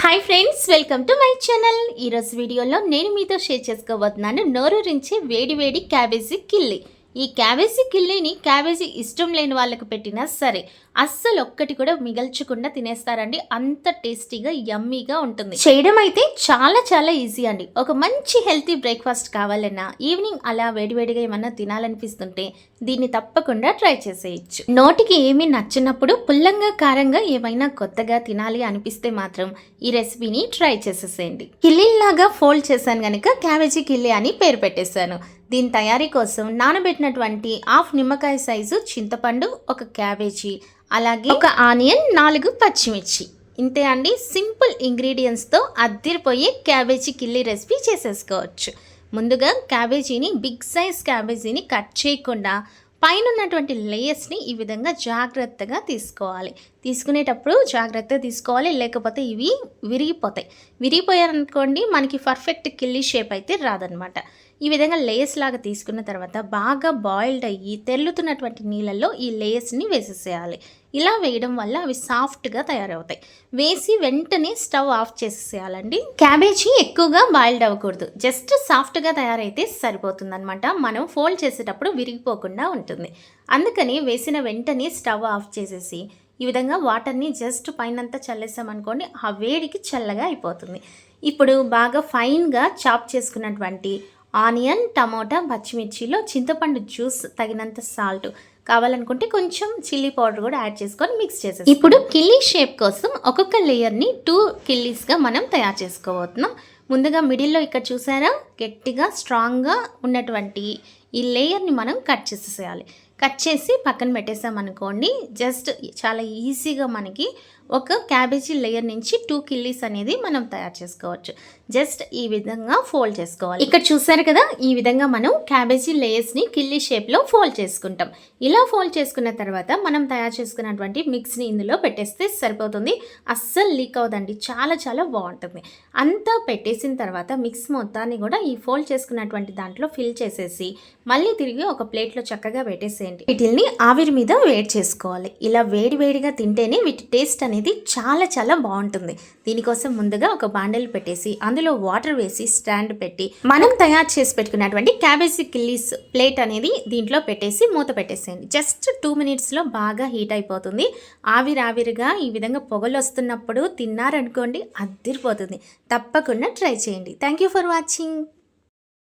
Hi friends welcome to my channel ఈరోజు వీడియోలో నేను మీతో షేర్ చేసుకోబోతున్నాను నోరూరించే వేడి వేడి క్యాబేజీ కిల్లి. ఈ క్యాబేజీ కిల్లీని క్యాబేజీ ఇష్టం లేని వాళ్ళకి పెట్టినా సరే అస్సలు ఒక్కటి కూడా మిగల్చకుండా తినేస్తారండి. అంత టేస్టీగా యమ్మీగా ఉంటుంది. చేయడం అయితే చాలా చాలా ఈజీ అండి. ఒక మంచి హెల్తీ బ్రేక్ఫాస్ట్ కావాలన్నా ఈవినింగ్ అలా వేడివేడిగా ఏమన్నా తినాలనిపిస్తుంటే దీన్ని తప్పకుండా ట్రై చేసేయచ్చు. నోటికి ఏమీ నచ్చినప్పుడు పుల్లంగా కారంగా ఏమైనా కొత్తగా తినాలి అనిపిస్తే మాత్రం ఈ రెసిపీని ట్రై చేసేసేయండి. కిల్లీలాగా ఫోల్డ్ చేశాను కనుక క్యాబేజీ కిల్లీ అని పేరు పెట్టేశాను. దీని తయారీ కోసం నానబెట్టినటువంటి హాఫ్ నిమ్మకాయ సైజు చింతపండు ఒక క్యాబేజీ అలాగే ఒక ఆనియన్ నాలుగు పచ్చిమిర్చి. ఇంతే అండి. సింపుల్ ఇంగ్రీడియంట్స్తో అద్దిరిపోయే క్యాబేజీ కిల్లీ రెసిపీ చేసేసుకోవచ్చు. ముందుగా క్యాబేజీని బిగ్ సైజ్ క్యాబేజీని కట్ చేయకుండా పైన ఉన్నటువంటి లేయర్స్ని ఈ విధంగా జాగ్రత్తగా తీసుకోవాలి. తీసుకునేటప్పుడు జాగ్రత్తగా తీసుకోవాలి. లేకపోతే ఇవి విరిగిపోతాయి. విరిగిపోయారనుకోండి మనకి పర్ఫెక్ట్ కిల్లీ షేప్ అయితే రాదనమాట ఈ విధంగా లేయర్స్ లాగా తీసుకున్న తర్వాత బాగా బాయిల్డ్ అయ్యి తెల్లుతున్నటువంటి నీళ్ళల్లో ఈ లేయర్స్ని వేసేసేయాలి. ఇలా వేయడం వల్ల అవి సాఫ్ట్గా తయారవుతాయి. వేసి వెంటనే స్టవ్ ఆఫ్ చేసేయాలండి క్యాబేజీ ఎక్కువగా బాయిల్డ్ అవ్వకూడదు. జస్ట్ సాఫ్ట్గా తయారైతే సరిపోతుందనమాట మనం ఫోల్డ్ చేసేటప్పుడు విరిగిపోకుండా ఉంటుంది. అందుకని వేసిన వెంటనే స్టవ్ ఆఫ్ చేసేసి ఈ విధంగా వాటర్ని జస్ట్ పైనంతా చల్లేసామనుకోండి ఆ వేడికి చల్లగా అయిపోతుంది. ఇప్పుడు బాగా ఫైన్గా చాప్ చేసుకున్నటువంటి ఆనియన్ టమోటా పచ్చిమిర్చిలో చింతపండు జ్యూస్ తగినంత సాల్ట్ కావాలనుకుంటే కొంచెం చిల్లీ పౌడర్ కూడా యాడ్ చేసుకొని మిక్స్ చేసేసి ఇప్పుడు కిల్లీ షేప్ కోసం ఒక్కొక్క లేయర్ని టూ కిల్లీస్గా మనం తయారు చేసుకోబోతున్నాం. ముందుగా మిడిల్లో ఇక్కడ చూసారా? గట్టిగా స్ట్రాంగ్గా ఉన్నటువంటి ఈ లేయర్ని మనం కట్ చేసేసేయాలి. కట్ చేసి పక్కన పెట్టేసామనుకోండి జస్ట్ చాలా ఈజీగా మనకి ఒక క్యాబేజీ లేయర్ నుంచి టూ కిల్లీస్ అనేది మనం తయారు చేసుకోవచ్చు. జస్ట్ ఈ విధంగా ఫోల్డ్ చేసుకోవాలి. ఇక్కడ చూసారు కదా ఈ విధంగా మనం క్యాబేజీ లేయర్స్ని కిల్లీ షేప్లో ఫోల్డ్ చేసుకుంటాం. ఇలా ఫోల్డ్ చేసుకున్న తర్వాత మనం తయారు చేసుకున్నటువంటి మిక్స్ని ఇందులో పెట్టేస్తే సరిపోతుంది. అస్సలు లీక్ అవ్వదండి చాలా చాలా బాగుంటుంది. అంతా పెట్టేసిన తర్వాత మిక్స్ మొత్తాన్ని కూడా ఈ ఫోల్డ్ చేసుకున్నటువంటి దాంట్లో ఫిల్ చేసేసి మళ్ళీ తిరిగి ఒక ప్లేట్లో చక్కగా పెట్టేసి పెట్టేసేయండి వీటిల్ని ఆవిరి మీద వేడి చేసుకోవాలి. ఇలా వేడి వేడిగా తింటేనే వీటి టేస్ట్ అనేది చాలా చాలా బాగుంటుంది. దీనికోసం ముందుగా ఒక బాండెలు పెట్టేసి అందులో వాటర్ వేసి స్టాండ్ పెట్టి మనం తయారు చేసి పెట్టుకున్నటువంటి క్యాబేజీ కిల్లీస్ ప్లేట్ అనేది దీంట్లో పెట్టేసి మూత పెట్టేసేయండి. జస్ట్ టూ మినిట్స్లో బాగా హీట్ అయిపోతుంది. ఆవిరి ఆవిరిగా ఈ విధంగా పొగలు వస్తున్నప్పుడు తిన్నారనుకోండి అద్దిరిపోతుంది తప్పకుండా ట్రై చేయండి. Thank you for watching.